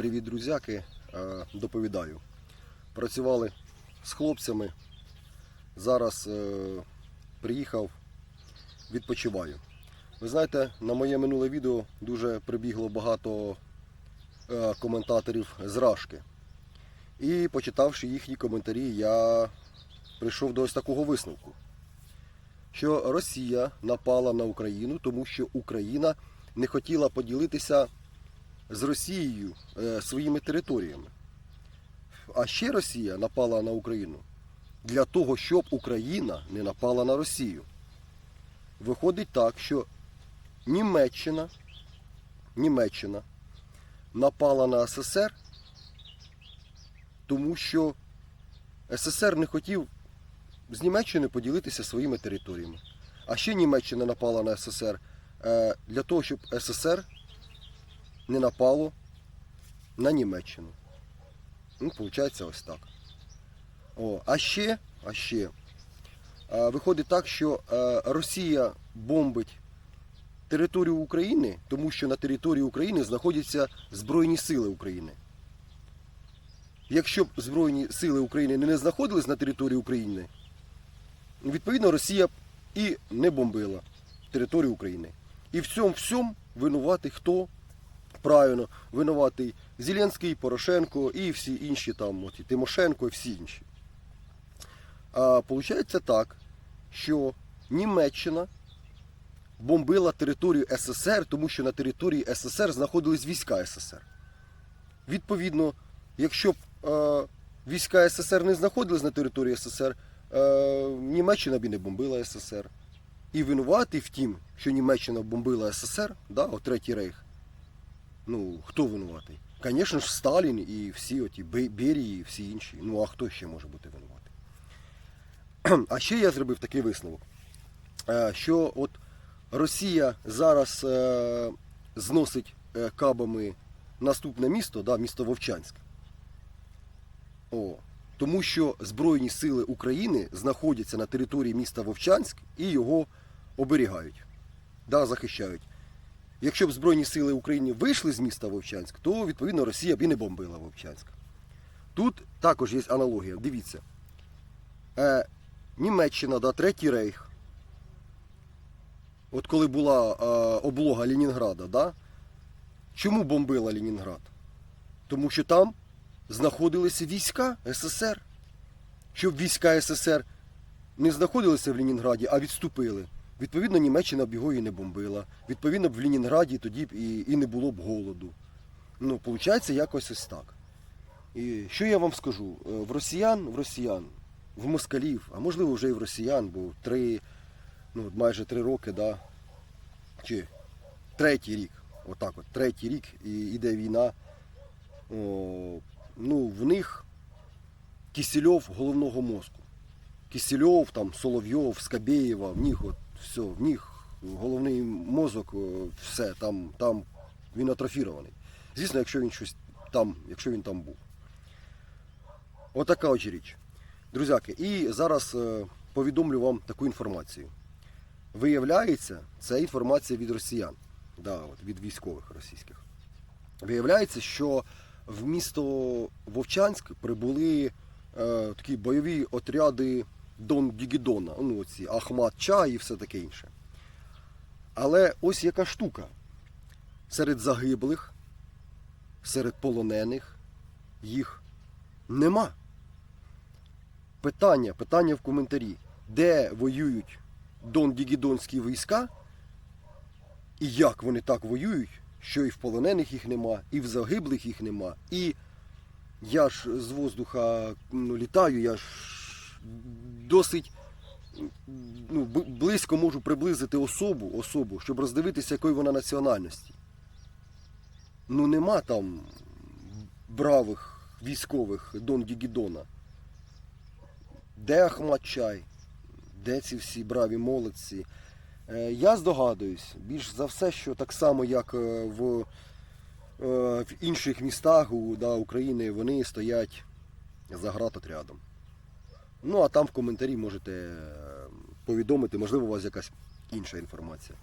Привіт, друзяки. Е, Доповідаю. Працювали з хлопцями. Зараз е, приїхав, відпочиваю. Ви знаєте, на моє минуле відео дуже прибігло багато е, коментаторів з Рашки. І почитавши їхні коментарі, я прийшов до ось такого висновку, що Росія напала на Україну, тому що Україна не хотіла поділитися з Росією е, своїми територіями. А ще Росія напала на Україну для того, щоб Україна не напала на Росію. Виходить так, що Німеччина, Німеччина напала на СССР, тому що СССР не хотів з Німеччиною поділитися своїми територіями. А ще Німеччина напала на СССР е, для того, щоб СССР не напало на Німеччину. Ну, виходить ось так. О, а ще, а ще е, виходить так, що е, Росія бомбить територію України, тому що на території України знаходяться Збройні Сили України. Якщо б Збройні Сили України не знаходились на території України, відповідно Росія б і не бомбила територію України. І в цьому всьому винуватий хто? Правильно, винуватий Зеленський, Порошенко і всі інші там, от, і Тимошенко і всі інші. А виходить так, що Німеччина бомбила територію СССР, тому що на території СССР знаходились війська СССР. Відповідно, якщо б е, війська СССР не знаходились на території СССР, е, Німеччина б і не бомбила СССР. І винуватий в тім, що Німеччина бомбила СССР, да, Третій рейх. Ну, хто винуватий? Звісно ж, Сталін і всі оті Берії і всі інші. Ну, а хто ще може бути винуватий? А ще я зробив такий висновок, е, що от Росія зараз е, зносить е, кабами наступне місто, да, місто Вовчанськ. О, тому що Збройні сили України знаходяться на території міста Вовчанськ і його оберігають, да, захищають. Якщо б Збройні сили України вийшли з міста Вовчанськ, то відповідно Росія б і не бомбила Вовчанськ. Тут також є аналогія. Дивіться. Е, Німеччина, да, Третій рейх. От коли була е, облога Ленінграда, да, чому бомбила Ленінград? Тому що там знаходилися війська СССР. Щоб війська СССР не знаходилися в Ленінграді, а відступили. Відповідно, Німеччина б його і не бомбила. Відповідно, б в Ленінграді тоді б і, і не було б голоду. Ну, виходить, якось ось так. І що я вам скажу? Е, В росіян, в росіян, в москалів, а можливо вже і в росіян, бо три, ну, майже три роки, да, чи третій рік, отак от, третій рік і йде війна. О, ну, в них Кисельов головного мозку. Кисельов, там, Соловйов, Скабєєва, в них от все, в них головний мозок, все, там, там він атрофірований. Звісно, якщо він щось там, якщо він там був. Отака от річ. Друзяки, і зараз е, повідомлю вам таку інформацію. Виявляється, це інформація від росіян, да, от, від військових російських. Виявляється, що в місто Вовчанськ прибули е, такі бойові отряди Дон Дігідона, ну оці Ахмат Ча і все таке інше. Але ось яка штука. Серед загиблих, серед полонених їх нема. Питання, питання в коментарі, де воюють Дон Дігідонські війська, і як вони так воюють, що і в полонених їх нема, і в загиблих їх нема. І я ж з воздуха ну, літаю, я ж досить ну, близько можу приблизити особу, особу, щоб роздивитися, якої вона національності. Ну нема там бравих військових Дон Дігідона. Де Ахмат Чай? Де ці всі браві молодці? Е, Я здогадуюсь, більш за все, що так само, як е, в, е, в інших містах да, України, вони стоять за гратотрядом. Ну, а там в коментарі можете е, повідомити, можливо, у вас якась інша інформація.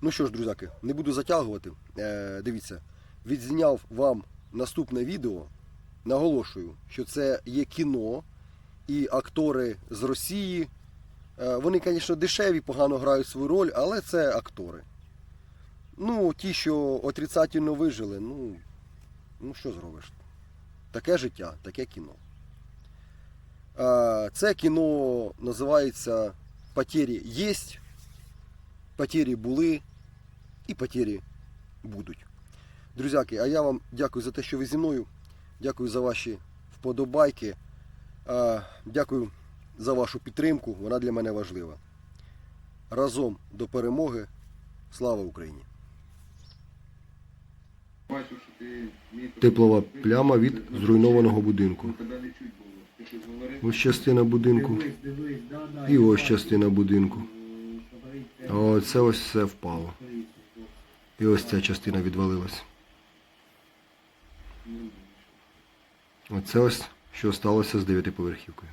Ну що ж, друзяки, не буду затягувати. Е, Дивіться, відзняв вам наступне відео. Наголошую, що це є кіно, і актори з Росії. е, Вони, звісно, дешеві, погано грають свою роль, але це актори. Ну, ті, що отрицательно вижили, ну, ну що зробиш? Таке життя, таке кіно. Це кіно називається Потері єсть, потері були і потері будуть. Друзяки, а я вам дякую за те, що ви зі мною. Дякую за ваші вподобайки. Дякую за вашу підтримку. Вона для мене важлива. Разом до перемоги. Слава Україні! Теплова пляма від зруйнованого будинку. Ось частина будинку і ось частина будинку. А це оце ось все впало. І ось ця частина відвалилась. Оце ось що сталося з дев'ятиповерхівкою.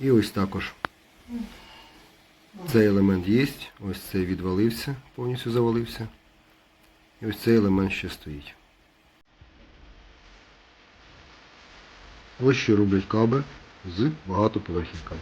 І ось також. Цей елемент є, ось цей відвалився, повністю завалився. І ось цей елемент ще стоїть. Ось що роблять каби з багатоповерхівками.